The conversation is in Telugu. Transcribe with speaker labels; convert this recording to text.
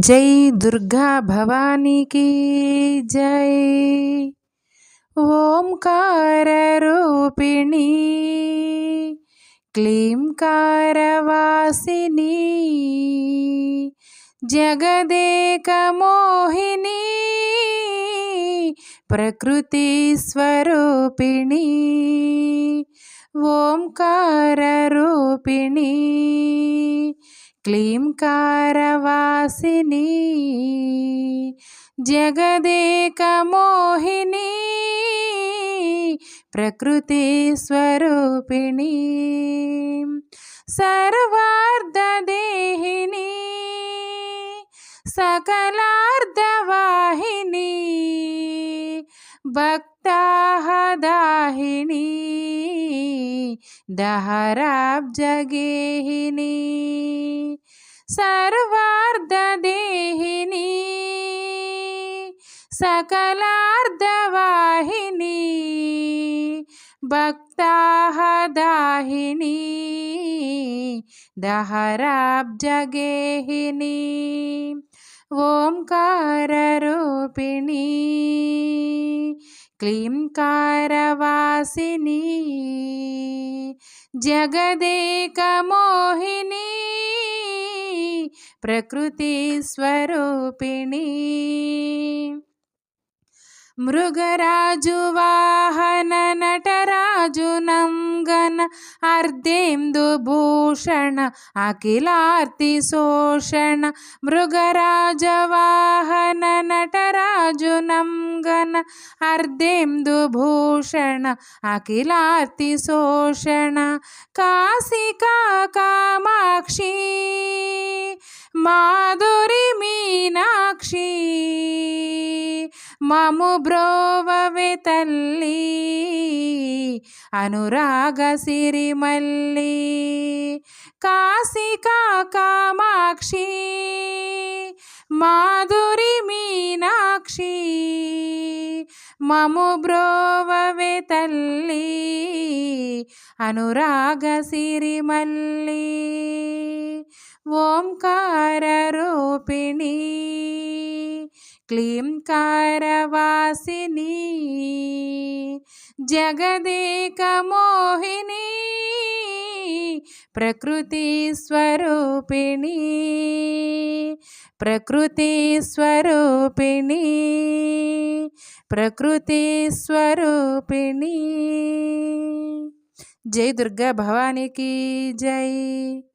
Speaker 1: జై దుర్గా భవానీకి జై ఓంకార రూపిణి క్లీంకారవాసిని జగదేక మోహిని ప్రకృతి స్వరూపిణి ఓంకార రూపిణి క్లీంకారవాసిని జగదేకమోహిని ప్రకృతి స్వరూపిణి సర్వార్ధదేహిని సకలార్ధవాహిని. भक्ताहदाहिनी दहराब्जगेहिनी सर्वार्धदेहिनी सकलार्धवाहिनी भक्ताहदाहिनी दहराब्जगेहिनी ओङ्काररूपिणी క్లీంకారవాసిని జగదేకమోహిని ప్రకృతి స్వరూపిణి. మృగరాజు వాహన నటరాజు నంగన అర్ధేందుభూషణ అఖిలార్తి శోషణ. మృగరాజ వాహన నటరాజు నంగన అర్ధేందుభూషణ అఖిలార్తి శోషణ కాశికా కామాక్షి మాధురి మీనాక్షి మము బ్రోవవే తల్లి అనురాగ సిరిమల్లి కాశికా కామాక్షి మాధురి మీనాక్షి మము బ్రోవవే తల్లి అనురాగ సిరిమల్లి ఓంకార రూపిణి క్లీంకారవాసిని జగదేకమోహిని ప్రకృతి స్వరూపిణి ప్రకృతి స్వరూపిణి. प्रकृति स्वरूपिणी जय दुर्गा भवानी की जय।